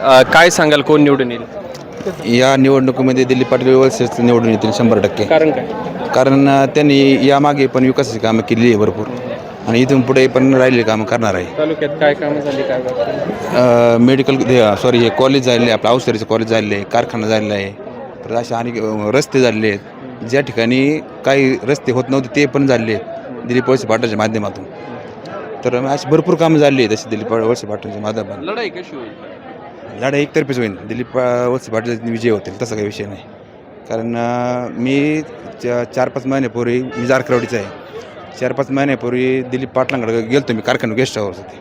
अ, काय सांगाल कोण निवडून येईल? या निवडणुकीमध्ये दिलीप पाटील व्यवस्थित निवडून येतील शंभर टक्के. कारण काय? कारण अ, त्यांनी यामागे पण विकासाची कामं केलेली आहे भरपूर. आणि इथून पुढे पण राहिलेली कामं करणार आहे. तालुक्यात काय कामं झाली काय वाटतं? अ, मेडिकल सॉरी हे कॉलेज झालेले आहे आपलं औषधाचं कॉलेज झालेलं आहे कारखाना झालेला आहे. तर असे आणि अ, रस्ते झालेले आहेत. ज्या ठिकाणी काही रस्ते होत नव्हते ते पण झाले आहेत दिलीप वळसे पाटलाच्या माध्यमातून. तर अशी भरपूर कामं झाली आहेत अशी दिलीप वळसे पाटलाच्या माध्यमातून. लढाई कशी होईल? लढाई एकतर्फीच होईल दिलीप वत्स पाटील विजय होतील तसा काही विषय नाही. कारण मी चार पाच महिन्यापूर्वी मी जारकरवाडीचा आहे. चार पाच महिन्यापूर्वी दिलीप पाटलांकडे गेलतो मी कारखाना गेस्ट हाऊस होते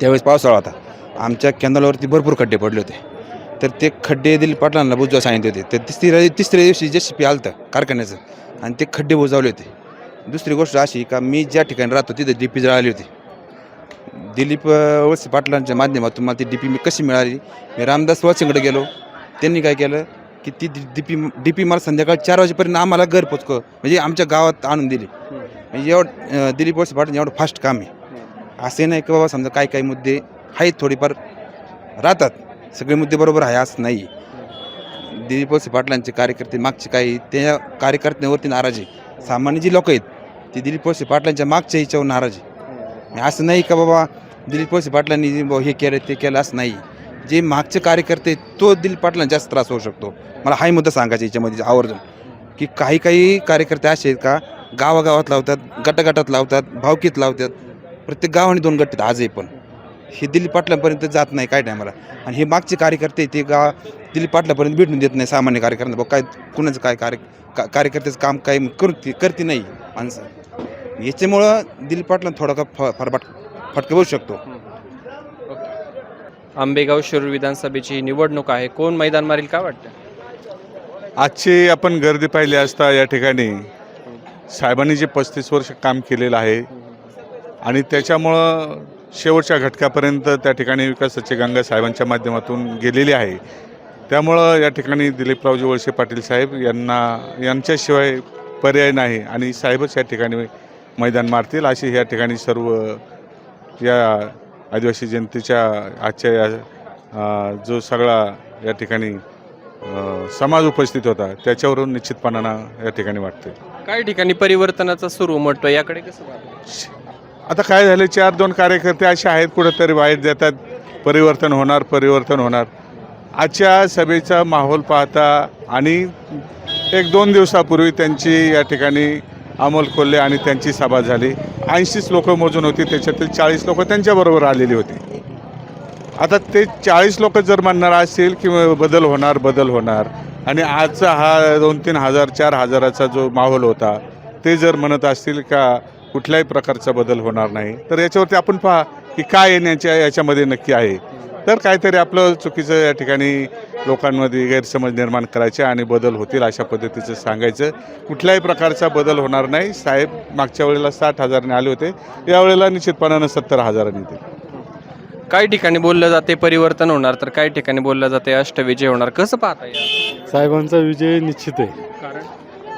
त्यावेळेस पावसाळा होता. आमच्या कॅनलवरती भरपूर खड्डे पडले होते. तर ते खड्डे दिलीप पाटलांना बुजवा सांगितले होते. तर तिसऱ्या तिसऱ्या दिवशी जे होतं कारखान्याचं आणि ते खड्डे बुजावले होते. दुसरी गोष्ट अशी का मी ज्या ठिकाणी राहतो तिथे डी पी जळाली होती. दिलीप वळसे पाटलांच्या माध्यमातून मला ती डी पी मी कशी मिळाली? मी रामदास वळसेंकडे गेलो. त्यांनी काय केलं की ती डी पी डी पी मला संध्याकाळी चार वाजेपर्यंत आम्हाला घर पोचक म्हणजे आमच्या गावात आणून दिली. म्हणजे एवढं दिलीप वळसे पाटील एवढं फास्ट काम आहे. असे नाही की बाबा समजा काही काही मुद्दे आहेत थोडीफार राहतात. सगळे मुद्दे बरोबर आहे असं नाही. दिलीप वळसे पाटलांचे कार्यकर्ते मागचे काही त्या कार्यकर्त्यांवरती नाराज आहे. सामान्य जी लोक आहेत ती दिलीप वळसे पाटलांच्या मागच्या ह्याच्यावर नाराज आहे. असं नाही का बाबा दिलीप वळसे पाटलांनी बुवा हे केलं ते केलं असं नाही. जे मागचे कार्यकर्ते आहेत, तो दिलीप पाटलांना जास्त त्रास होऊ शकतो. मला हाही मुद्दा सांगायचा याच्यामध्ये आवर्जून. की काही काही कार्यकर्ते असे आहेत का गावागावात लावतात गटागटात लावतात भावकीत लावतात. प्रत्येक गावाने दोन गट आहेत आजही पण. हे दिलीप पाटलापर्यंत जात नाही काय टायमाला आणि हे मागचे कार्यकर्ते ते गाव दिलीप पाटलापर्यंत भेटून देत नाही सामान्य कार्यकर्त्यांना. बुवा काय कुणाचं काय कार्य का कार्यकर्त्याचं काम काय करते करते नाही माणसं. याच्यामुळं दिलीप पाटलांना थोडा का फ फार फट फटका बसू शकतो आंबेगाव शिरूर विधानसभेची निवडणूक आहे. कोण मैदान मारेल काय वाटतं? आजची आपण गर्दी पाहिली असता या ठिकाणी साहेबांनी जे पस्तीस वर्ष काम केलेलं आहे आणि त्याच्यामुळं शेवटच्या घटकापर्यंत त्या ठिकाणी विकासाची गंगा साहेबांच्या माध्यमातून गेलेली आहे. त्यामुळं या ठिकाणी दिलीपरावजी वळसे पाटील साहेब यांना यांच्याशिवाय पर्याय नाही आणि साहेबच या ठिकाणी मैदान मारतील अशी या ठिकाणी सर्व या आदिवासी जनतेच्या आजच्या या जो सगळा या ठिकाणी समाज उपस्थित होता त्याच्यावरून निश्चितपणानं या ठिकाणी वाटते काही ठिकाणी परिवर्तनाचा सुरू म्हटलं याकडे कसं? आता काय झाले चार दोन कार्यकर्ते असे आहेत कुठंतरी वाईट देतात परिवर्तन होणार परिवर्तन होणार. आजच्या सभेचा माहोल पाहता आणि एक दोन दिवसापूर्वी त्यांची या ठिकाणी अमोल कोल्हे आणि त्यांची सभा झाली. ऐंशीच लोक मोजून होती त्याच्यातील चाळीस लोक त्यांच्याबरोबर आलेली होती. आता ते चाळीस लोक जर म्हणणार असतील की बदल होणार बदल होणार. आणि आजचा हा दोन तीन हजार चार हजाराचा जो माहोल होता ते जर म्हणत असतील का कुठल्याही प्रकारचा बदल होणार नाही तर याच्यावरती आपण पहा की काय येण्याच्या याच्यामध्ये नक्की आहे. तर काहीतरी आपलं चुकीचं या ठिकाणी लोकांमध्ये गैरसमज निर्माण करायचे आणि बदल होतील अशा पद्धतीचं सांगायचं. कुठल्याही प्रकारचा बदल होणार नाही. साहेब मागच्या वेळेला साठ हजारांनी आले होते. यावेळेला निश्चितपणानं सत्तर हजारांनी येतील काही ठिकाणी बोललं जाते परिवर्तन होणार तर काही ठिकाणी बोललं जाते अष्टविजय होणार. कसं पाहता साहेबांचा विजय निश्चित आहे. कारण?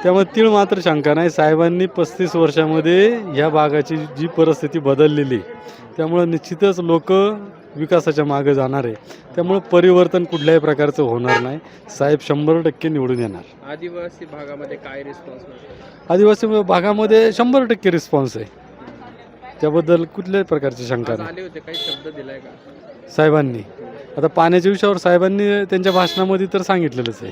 त्यामुळे तीळ मात्र शंका नाही. साहेबांनी पस्तीस वर्षामध्ये ह्या भागाची जी परिस्थिती बदललेली त्यामुळं निश्चितच लोक विकासाच्या मागे जाणार आहे. त्यामुळं परिवर्तन कुठल्याही प्रकारचं होणार नाही. साहेब शंभर टक्के निवडून येणार. आदिवासी भागामध्ये काय रिस्पॉन्स आदिवासी भागामध्ये शंभर टक्के रिस्पॉन्स आहे. त्याबद्दल कुठल्याही प्रकारची शंका नाही. होते काही शब्द दिलाय का? साहेबांनी. आता पाण्याच्या विषयावर साहेबांनी त्यांच्या भाषणामध्ये तर सांगितलेलंच आहे.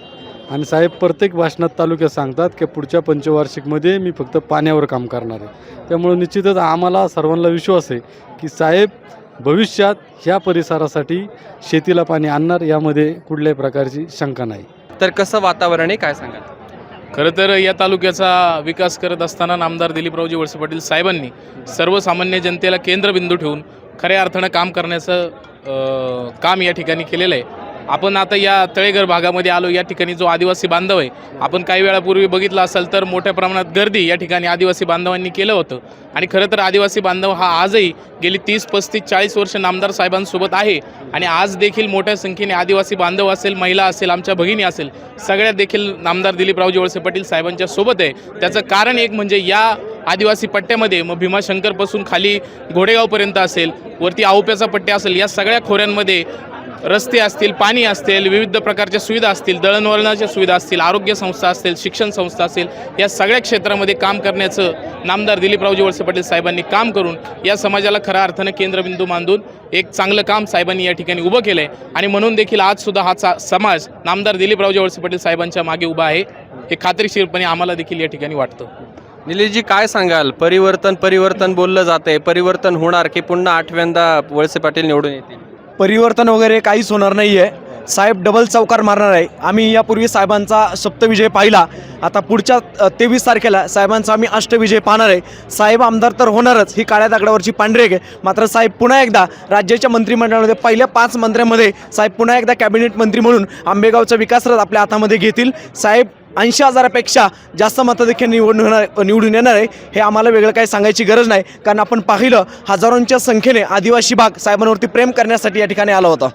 आणि साहेब प्रत्येक भाषणात तालुक्यात सांगतात की पुढच्या पंचवार्षिकमध्ये मी फक्त पाण्यावर काम करणार आहे. त्यामुळे निश्चितच आम्हाला सर्वांना विश्वास आहे की साहेब भविष्यात ह्या परिसरासाठी शेतीला पाणी आणणार यामध्ये कुठल्याही प्रकारची शंका नाही. तर कसं वातावरण आहे? काय सांगाल? खरं तर या तालुक्याचा विकास करत असताना नामदार दिलीपरावजी वळसे पाटील साहेबांनी सर्वसामान्य जनतेला केंद्रबिंदू ठेवून खऱ्या अर्थानं काम करण्याचं काम या ठिकाणी केलेलं आहे. आपण आता या तळेघर भागामध्ये आलो. या ठिकाणी जो आदिवासी बांधव आहे आपण काही वेळापूर्वी बघितलं असेल तर मोठ्या प्रमाणात गर्दी या ठिकाणी आदिवासी बांधवांनी केलं होतं. आणि खरं तर आदिवासी बांधव हा आजही गेली तीस पस्तीस चाळीस वर्ष नामदार साहेबांसोबत आहे. आणि आज देखील मोठ्या संख्येने आदिवासी बांधव असेल महिला असेल आमच्या भगिनी असेल सगळ्या देखील नामदार दिलीपरावजी वळसे पाटील साहेबांच्या सोबत आहे. त्याचं कारण एक म्हणजे या आदिवासी पट्ट्यामध्ये मग भीमाशंकरपासून खाली घोडेगावपर्यंत असेल वरती आवप्याचा पट्ट्या असेल या सगळ्या खोऱ्यांमध्ये रस्ते असतील पाणी असतील विविध प्रकारच्या सुविधा असतील दळणवळणाच्या सुविधा असतील आरोग्य संस्था असतील शिक्षण संस्था असेल या सगळ्या क्षेत्रामध्ये काम करण्याचं नामदार दिलीपरावजी वळसे पाटील साहेबांनी काम करून या समाजाला खऱ्या अर्थानं केंद्रबिंदू मानून एक चांगलं काम साहेबांनी या ठिकाणी उभं केलं आहे आणि म्हणून देखील आजसुद्धा हा समाज नामदार दिलीपरावजी वळसे पाटील साहेबांच्या मागे उभा आहे. हे खात्रीशीरपणे आम्हाला देखील या ठिकाणी वाटतं. निलेशजी काय सांगाल? परिवर्तन परिवर्तन बोललं जाते परिवर्तन होणार की पुन्हा आठव्यांदा वळसे पाटील निवडून येतील? परिवर्तन वगैरे काहीच होणार नाही आहे साहेब डबल चौकार मारणार आहे. आम्ही यापूर्वी साहेबांचा सप्तविजय पाहिला. आता पुढच्या तेवीस तारखेला साहेबांचा आम्ही अष्टविजय पाहणार आहे. साहेब आमदार तर होणारच. ही काळ्या दागडावरची पांढरेक आहे. मात्र साहेब पुन्हा एकदा राज्याच्या मंत्रिमंडळामध्ये पहिल्या पाच मंत्र्यांमध्ये साहेब पुन्हा एकदा कॅबिनेट मंत्री म्हणून आंबेगावचा विकासरथ आपल्या हातामध्ये घेतील. साहेब ऐंशी हजारापेक्षा जास्त मताधिक्य निवडून होणार निवडून येणार आहे. हे आम्हाला वेगळं काही सांगायची गरज नाही. कारण आपण पाहिलं हजारोंच्या संख्येने आदिवासी भाग साहेबांवरती प्रेम करण्यासाठी या ठिकाणी आला होता.